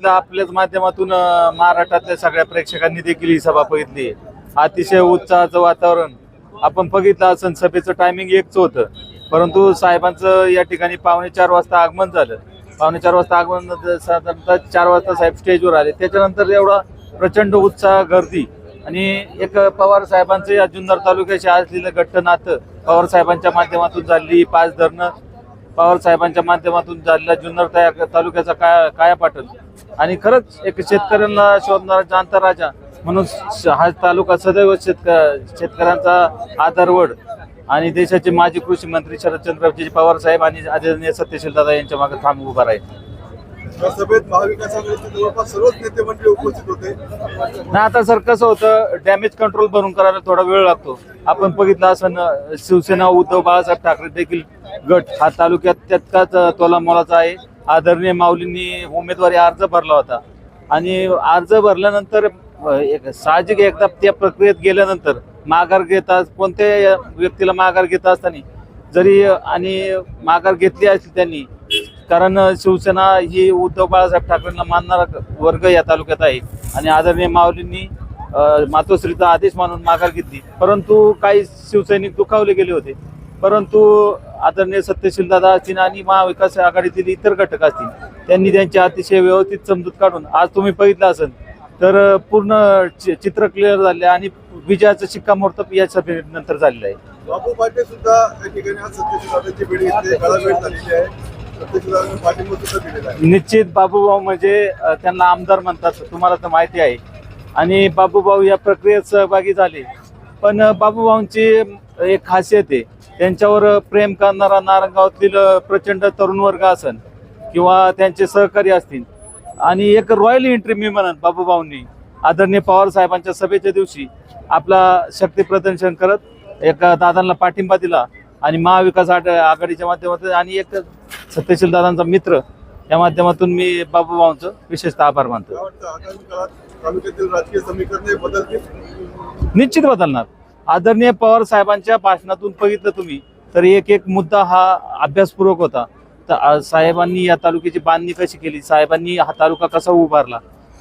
बघितलं आपल्याच माध्यमातून महाराष्ट्रातल्या सगळ्या प्रेक्षकांनी देखील ही सभा बघितली. अतिशय उत्साहाचं वातावरण. आपण बघितलं असं सभेचं टायमिंग एकच होतं. परंतु साहेबांचं या ठिकाणी पावणे चार वाजता आगमन झालं. पावणे चार वाजता आगमन साधारणतः चार वाजता साहेब स्टेजवर आले. त्याच्यानंतर एवढा प्रचंड उत्साह गर्दी आणि एक पवार साहेबांचं या जुन्नर तालुक्याशी असलेलं घट्ट नातं पवार साहेबांच्या माध्यमातून झाली पाच धरणं. पवार साहेबांच्या माध्यमातून झालेला जुन्नर त्या तालुक्याचा काय कायापाटल आणि खरंच एक शेतकऱ्यांना शोधणारा जाणता राजा म्हणून हा तालुका सदैव शेतक शेतकऱ्यांचा आधारवड आणि देशाचे माजी कृषी मंत्री शरदचंद्रजी पवार साहेब आणि आदरणीय सत्यशील दादा यांच्या मागे थांब उभा राहील. या सभेत महाविकास आघाडीचे जवळपास सर्वच नेते मंडळी उपस्थित होते. ना आता सर कसं होतं डॅमेज कंट्रोल भरून करायला थोडा वेळ लागतो. आपण बघितलं असं न- शिवसेना उद्धव बाळासाहेब ठाकरे देखील गट हा तालुक्यात तितकाच तोला मोलाचा आहे. आदरणीय माऊलींनी उमेदवारी अर्ज भरला होता. आणि अर्ज भरल्यानंतर एक साहजिक एकदा त्या प्रक्रियेत गेल्यानंतर माघार घेता कोणत्याही व्यक्तीला माघार घेत असताना जरी आणि माघार घेतली असली त्यांनी कारण शिवसेना ही उद्धव बाळासाहेब ठाकरेंना मानणारा वर्ग या तालुक्यात आहे. आणि आदरणीय माऊलींनी मातोश्रीचा आदेश मानून माघार घेतली. परंतु काही शिवसैनिक दुखावले गेले होते. परंतु आदरणीय सत्यशील दादा असतील आणि महाविकास आघाडीतील इतर घटक असतील त्यांनी त्यांची अतिशय व्यवस्थित समजूत काढून आज तुम्ही बघितलं असेल तर पूर्ण चित्र क्लिअर झाले आणि विजयाचं शिक्कामोर्तब या सभेनंतर झालेलं आहे. बापू पाटे सुद्धा या ठिकाणी आज भेट घेतली झालेली आहे. निश्चित बाबूभाऊ म्हणजे त्यांना आमदार म्हणतात तुम्हाला तर माहिती आहे. आणि बाबूभाऊ या प्रक्रियेत सहभागी झाले. पण अ, बाबूभाऊंची एक खासियत आहे. त्यांच्यावर प्रेम करणारा नारंगावातील प्रचंड तरुण वर्ग असन किंवा त्यांचे सहकारी असतील. आणि एक रॉयल एंट्री मी म्हणत बाबूभाऊंनी आदरणीय पवार साहेबांच्या सभेच्या दिवशी आपला शक्ती प्रदर्शन करत एक दादांना पाठिंबा दिला आणि महाविकास आघाडीच्या माध्यमातून आणि एक सत्यशील दादांचा मित्र या माध्यमातून मी बाबूभाऊंचं विशेषतः आभार मानतो. निश्चित बदलणार. आदरणीय पवार साहेबांच्या भाषणातून बघितलं तुम्ही तर एक एक मुद्दा हा अभ्यासपूर्वक होता. तर साहेबांनी या तालुक्याची बांधणी कशी केली? साहेबांनी हा तालुका कसा उभारला?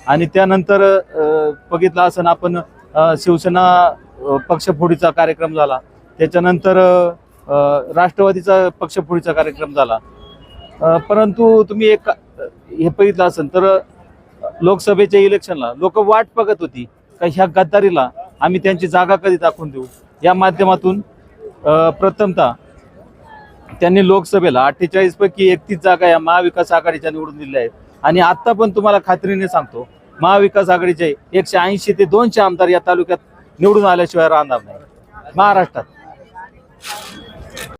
आणि त्यानंतर बघितला बघितलं असं आपण शिवसेना पक्षफोडीचा कार्यक्रम झाला. त्याच्यानंतर राष्ट्रवादीचा पक्षफोडीचा कार्यक्रम झाला. परंतु तुम्ही एक हे बघितलं असेल तर लोकसभेच्या इलेक्शनला लोक वाट बघत होती. का ह्या गद्दारीला आम्ही त्यांची जागा कधी दाखवून देऊ? या माध्यमातून प्रथमतः त्यांनी लोकसभेला अठ्ठेचाळीस पैकी एकतीस जागा या महाविकास आघाडीच्या निवडून दिल्या आहेत. आणि आता पण तुम्हाला खात्रीने सांगतो महाविकास आघाडीचे एकशे ऐंशी ते दोनशे आमदार या तालुक्यात निवडून आल्याशिवाय राहणार नाही. महाराष्ट्रात.